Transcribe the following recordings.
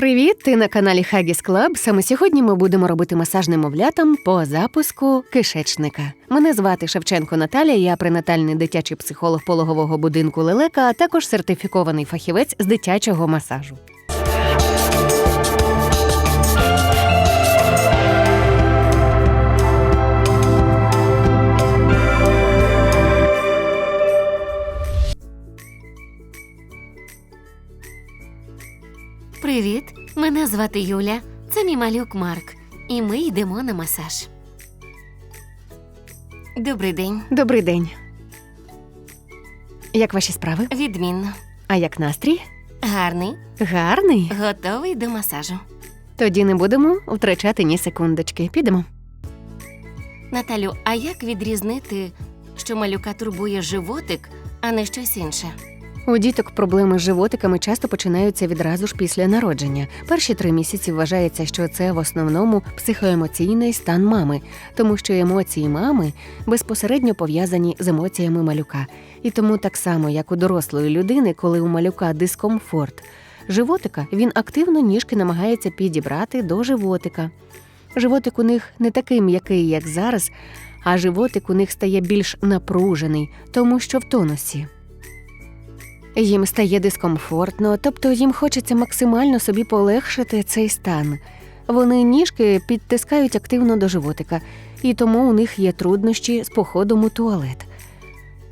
Привіт! Ти на каналі Хагіс Club. Саме сьогодні ми будемо робити масаж немовлятам по запуску кишечника. Мене звати Шевченко Наталія, я пренатальний дитячий психолог пологового будинку Лелека, а також сертифікований фахівець з дитячого масажу. Мене звати Юля. Це мій малюк Марк. І ми йдемо на масаж. Добрий день. Добрий день. Як ваші справи? Відмінно. А як настрій? Гарний. Гарний. Готовий до масажу. Тоді не будемо втрачати ні секундочки. Підемо. Наталю, а як відрізнити, що малюка турбує животик, а не щось інше? У діток проблеми з животиками часто починаються відразу ж після народження. Перші три місяці вважається, що це в основному психоемоційний стан мами, тому що емоції мами безпосередньо пов'язані з емоціями малюка. І тому так само, як у дорослої людини, коли у малюка дискомфорт животика, він активно ніжки намагається підібрати до животика. Животик у них не такий м'який, як зараз, а животик у них стає більш напружений, тому що в тонусі. Їм стає дискомфортно, тобто їм хочеться максимально собі полегшити цей стан. Вони ніжки підтискають активно до животика, і тому у них є труднощі з походом у туалет.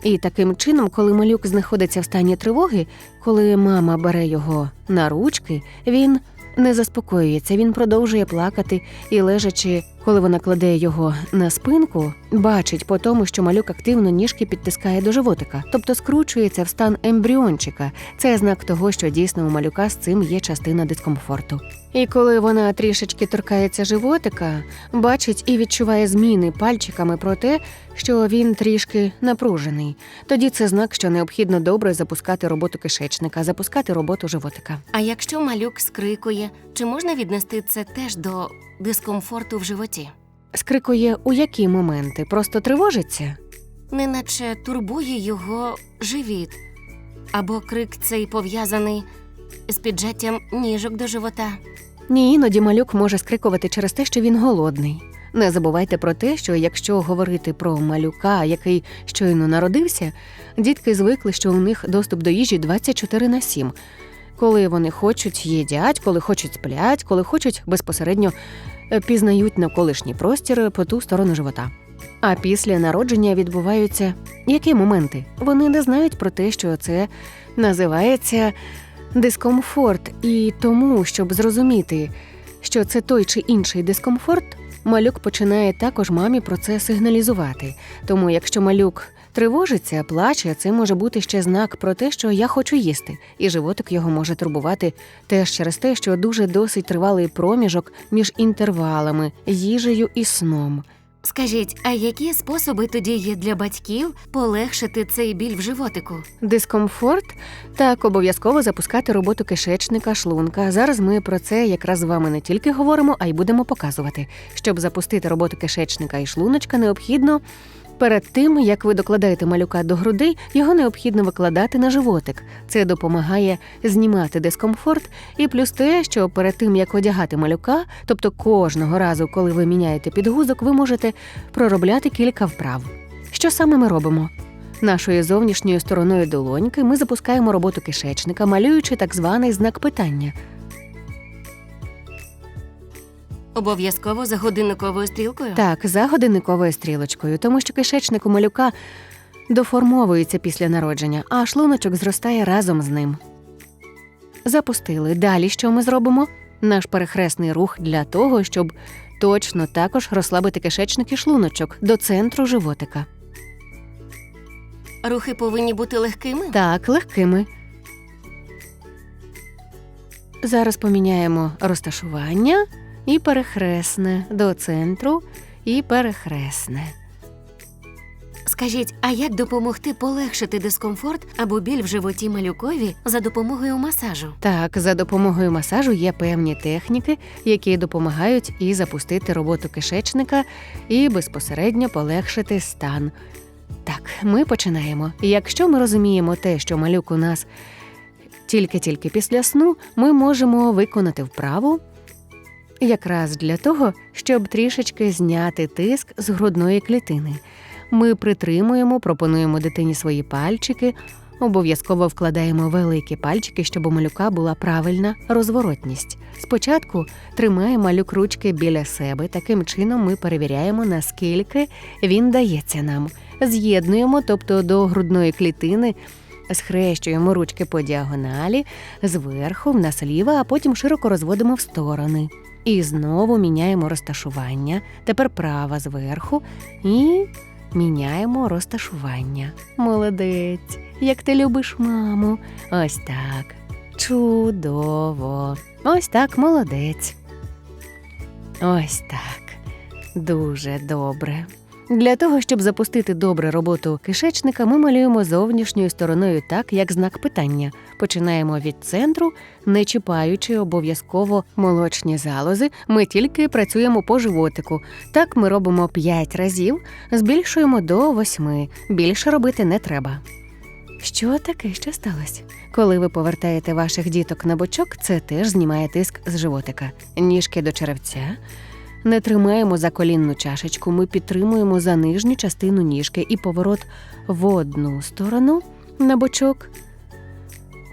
І таким чином, коли малюк знаходиться в стані тривоги, коли мама бере його на ручки, він не заспокоюється, він продовжує плакати і, лежачи, коли вона кладе його на спинку, бачить по тому, що малюк активно ніжки підтискає до животика, тобто скручується в стан ембріончика. Це знак того, що дійсно у малюка з цим є частина дискомфорту. І коли вона трішечки торкається животика, бачить і відчуває зміни пальчиками про те, що він трішки напружений. Тоді це знак, що необхідно добре запускати роботу кишечника, запускати роботу животика. А якщо малюк скрикує, чи можна віднести це теж до дискомфорту в животі? Скрикує у які моменти? Просто тривожиться? Неначе турбує його живіт, або крик цей пов'язаний з піджаттям ніжок до живота. Ні, іноді малюк може скрикувати через те, що він голодний. Не забувайте про те, що якщо говорити про малюка, який щойно народився, дітки звикли, що у них доступ до їжі 24 на 7. Коли вони хочуть, їдять, коли хочуть сплять, коли хочуть безпосередньо е, пізнають навколишній простір по ту сторону живота. А після народження відбуваються які моменти? Вони не знають про те, що це називається дискомфорт, і тому, щоб зрозуміти, що це той чи інший дискомфорт, малюк починає також мамі про це сигналізувати. Тому, якщо малюк тривожиться, плаче, це може бути ще знак про те, що я хочу їсти, і животик його може турбувати теж через те, що дуже досить тривалий проміжок між інтервалами, їжею і сном. Скажіть, а які способи тоді є для батьків полегшити цей біль в животику? Дискомфорт так обов'язково запускати роботу кишечника, шлунка. Зараз ми про це якраз з вами не тільки говоримо, а й будемо показувати. Щоб запустити роботу кишечника і шлуночка, необхідно. Перед тим, як ви докладаєте малюка до грудей, його необхідно викладати на животик. Це допомагає знімати дискомфорт, і плюс те, що перед тим як одягати малюка, тобто кожного разу, коли ви міняєте підгузок, ви можете проробляти кілька вправ. Що саме ми робимо? Нашою зовнішньою стороною долоньки ми запускаємо роботу кишечника, малюючи так званий знак питання. Обов'язково за годинниковою стрілкою? Так, за годинниковою стрілочкою, тому що кишечник у малюка доформовується після народження, а шлуночок зростає разом з ним. Запустили. Далі що ми зробимо? Наш перехресний рух для того, щоб точно також розслабити кишечник і шлуночок до центру животика. Рухи повинні бути легкими? Так, легкими. Зараз поміняємо розташування і перехресне до центру і перехресне. Скажіть, а як допомогти полегшити дискомфорт або біль в животі малюкові за допомогою масажу? Так, за допомогою масажу є певні техніки, які допомагають і запустити роботу кишечника, і безпосередньо полегшити стан. Так, ми починаємо. Якщо ми розуміємо те, що малюк у нас Тільки-тільки після сну ми можемо виконати вправу якраз для того, щоб трішечки зняти тиск з грудної клітини. Ми притримуємо, пропонуємо дитині свої пальчики, обов'язково вкладаємо великі пальчики, щоб у малюка була правильна розворотність. Спочатку тримає малюк ручки біля себе. Таким чином ми перевіряємо, наскільки він дається нам. З'єднуємо, тобто до грудної клітини, схрещуємо ручки по діагоналі, зверху, в нас ліва, а потім широко розводимо в сторони. І знову міняємо розташування. Тепер права зверху і міняємо розташування. Молодець, як ти любиш маму. Ось так. Чудово. Ось так, молодець. Ось так. Дуже добре. Для того, щоб запустити добре роботу кишечника, ми малюємо зовнішньою стороною так, як знак питання. Починаємо від центру, не чіпаючи обов'язково молочні залози. Ми тільки працюємо по животику. Так ми робимо 5 разів, збільшуємо до 8. Більше робити не треба. Що таке, що сталося? Коли ви повертаєте ваших діток на бочок, це теж знімає тиск з животика. Ніжки до черевця. Не тримаємо за колінну чашечку, ми підтримуємо за нижню частину ніжки і поворот в одну сторону на бочок.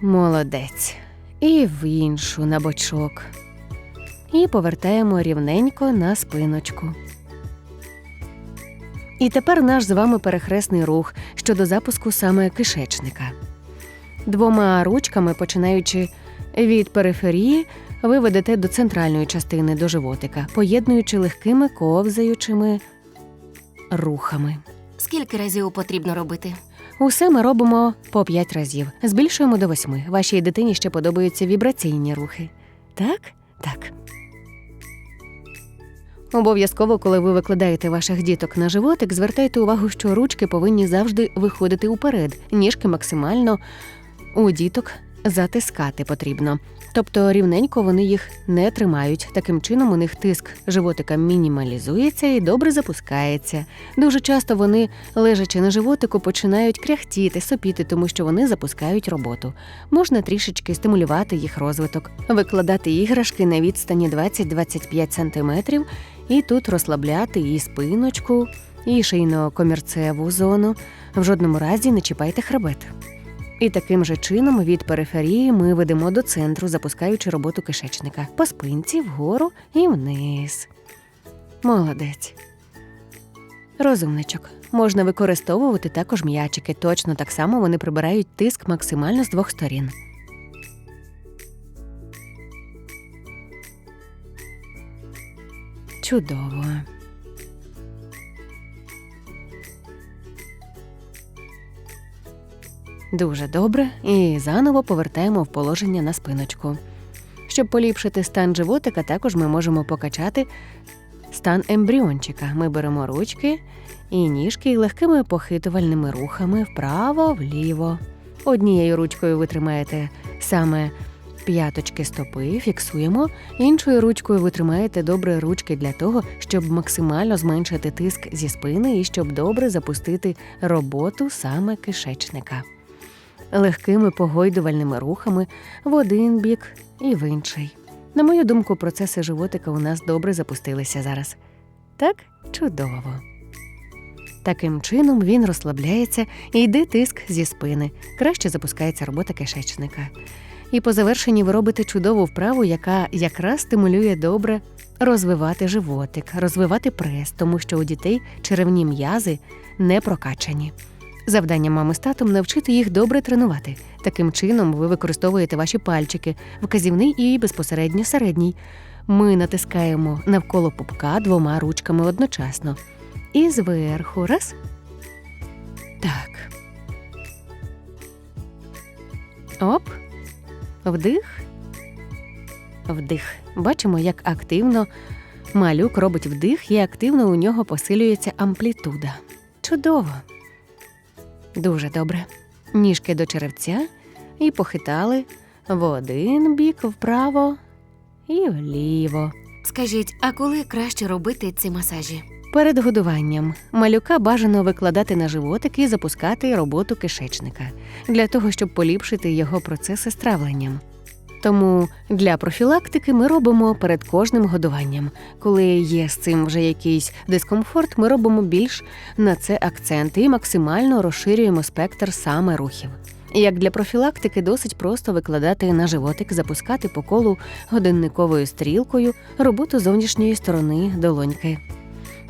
Молодець. І в іншу на бочок. І повертаємо рівненько на спиночку. І тепер наш з вами перехресний рух щодо запуску саме кишечника. Двома ручками, починаючи від периферії, ви ведете до центральної частини до животика, поєднуючи легкими ковзаючими рухами. Скільки разів потрібно робити? Усе ми робимо по 5 разів, збільшуємо до 8. Вашій дитині ще подобаються вібраційні рухи. Так? Так. Обов'язково, коли ви викладаєте ваших діток на животик, звертайте увагу, що ручки повинні завжди виходити уперед, ніжки максимально у діток затискати потрібно. Тобто рівненько вони їх не тримають. Таким чином у них тиск животика мінімалізується і добре запускається. Дуже часто вони, лежачи на животику, починають кряхтіти, сопіти, тому що вони запускають роботу. Можна трішечки стимулювати їх розвиток, викладати іграшки на відстані 20-25 см і тут розслабляти і спиночку, і шийно-комірцеву зону. В жодному разі не чіпайте хребет. І таким же чином від периферії ми ведемо до центру, запускаючи роботу кишечника по спинці вгору і вниз. Молодець. Розумничок. Можна використовувати також м'ячики. Точно так само вони прибирають тиск максимально з двох сторін. Чудово. Дуже добре. І заново повертаємо в положення на спиночку. Щоб поліпшити стан животика, також ми можемо покачати стан ембріончика. Ми беремо ручки і ніжки легкими похитувальними рухами вправо, вліво. Однією ручкою ви тримаєте саме п'яточки стопи, фіксуємо, іншою ручкою ви тримаєте добре ручки для того, щоб максимально зменшити тиск зі спини і щоб добре запустити роботу саме кишечника легкими погойдувальними рухами в один бік і в інший. На мою думку, процеси животика у нас добре запустилися зараз. Так чудово. Таким чином він розслабляється і йде тиск зі спини, краще запускається робота кишечника. І по завершенні ви робите чудову вправу, яка якраз стимулює добре розвивати животик, розвивати прес, тому що у дітей черевні м'язи не прокачані. Завдання мами з татом навчити їх добре тренувати. Таким чином ви використовуєте ваші пальчики, вказівний і безпосередньо середній. Ми натискаємо навколо пупка двома ручками одночасно. І зверху раз. Так. Оп. Вдих. Вдих. Бачимо, як активно малюк робить вдих, і активно у нього посилюється амплітуда. Чудово. Дуже добре. Ніжки до черевця і похитали в один бік вправо і вліво. Скажіть, а коли краще робити ці масажі? Перед годуванням малюка бажано викладати на животик і запускати роботу кишечника для того, щоб поліпшити його процеси з травленням. Тому для профілактики ми робимо перед кожним годуванням. Коли є з цим вже якийсь дискомфорт, ми робимо більш на це акцент і максимально розширюємо спектр саме рухів. Як для профілактики, досить просто викладати на животик, запускати по колу годинниковою стрілкою роботу зовнішньої сторони долоньки.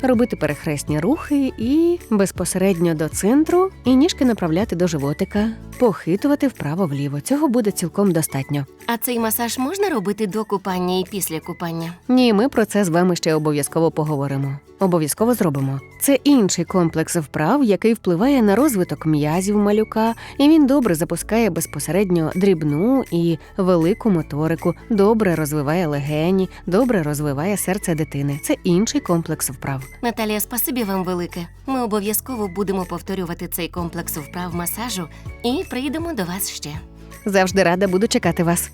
Робити перехресні рухи і безпосередньо до центру, і ніжки направляти до животика, похитувати вправо-вліво. Цього буде цілком достатньо. А цей масаж можна робити до купання і після купання? Ні, ми про це з вами ще обов'язково поговоримо. Обов'язково зробимо. Це інший комплекс вправ, який впливає на розвиток м'язів малюка, і він добре запускає безпосередньо дрібну і велику моторику, добре розвиває легені, добре розвиває серце дитини. Це інший комплекс вправ. Наталія, спасибі вам велике. Ми обов'язково будемо повторювати цей комплекс вправ масажу і прийдемо до вас ще. Завжди рада буду чекати вас.